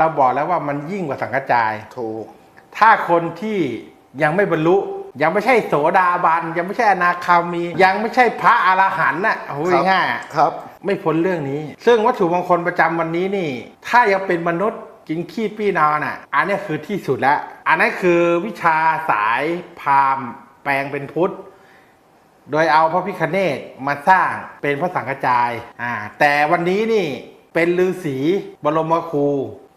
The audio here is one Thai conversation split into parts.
เราบอกแล้วว่ามันยิ่งกว่าสังกจาย ถูก ถ้าคนที่ยังไม่บรรลุ ยังไม่ใช่โสดาบัน ยังไม่ใช่อนาคามี ยังไม่ใช่พระอรหันต์น่ะโอ้ยครับง่ายๆอะครับ ไม่พ้นเรื่องนี้ ซึ่งวัตถุมงคลประจำวันนี้นี่ ถ้ายังเป็นมนุษย์กินขี้ปี้นอนอะ อันนี้คือที่สุดแล้ว อันนั้นคือวิชาสายพราหมณ์แปลงเป็นพุทธ โดยเอาพระพิคเนตมาสร้างเป็นพระสังฆจายอ่าแต่วันนี้นี่ เป็นฤาษีบรมครู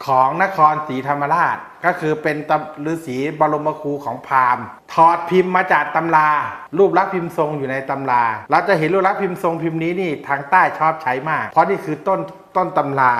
ของนครศรีธรรมราช ก็คือเป็นตำฤาษีบรมครูของพราหมณ์ถอดพิมพ์มาจากตำรา รูปลักษณ์พิมพ์ทรงอยู่ในตำรา เราจะเห็นรูปลักษณ์พิมพ์ทรงพิมพ์นี้นี่ทางใต้ชอบใช้มาก เพราะนี่คือต้นต้นตำรา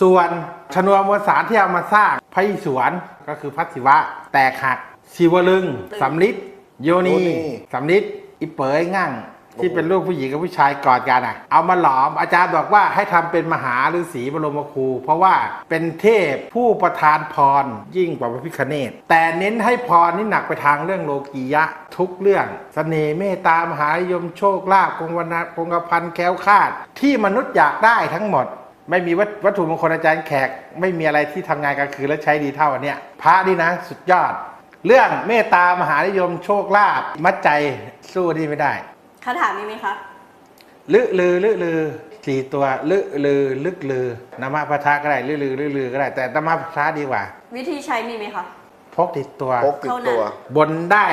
ส่วนชนวนมวลสารที่เอามาสร้างพระอิศวรก็คือพระศิวะ แตกหักศิวลึงสำลิดโยนีโยนีสำลิดอีเป๋ยง่าง ที่เป็นลูกผู้หญิงกับผู้ชายกอดกันอะ เอามาหลอมอาจารย์บอกว่าให้ทำเป็นมหาฤาษีบรมครู เพราะว่าเป็นเทพผู้ประทานพรยิ่งกว่าพระพิคเนตแต่เน้นให้พรนี่หนักไปทางเรื่องโลกียะทุกเรื่องสเสน่ห์เมตตามหายมโชคลาภคงวันคงกระพันแคล้วคาด ที่มนุษย์อยากได้ทั้งหมดไม่มีวัตถุมงคลอาจารย์แขก ไม่มีอะไรที่ทำงานกลางคืนแล้วใช้ดีเท่าอันเนี้ยพระนี่นะ สุดยอด เรื่องเมตตามหานิยมโชคลาภมัดใจสู้นี่ไม่ได้ คาถามีไหมคะลึลือลึลือสี่ตัวลึลือลึกลือนามาพระทะก็ได้ลึลือลึลือก็ได้ แต่นามาพระทะดีกว่า วิธีใช้มีไหมคะพกติดตัว พกติดตัว บนได้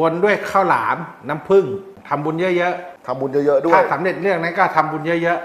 บนด้วยข้าวหลามน้ำผึ้งทำบุญเยอะทำบุญเยอะๆๆด้วถ้ายสำเร็จเรื่องนั้นก็ทำบุญเยอะ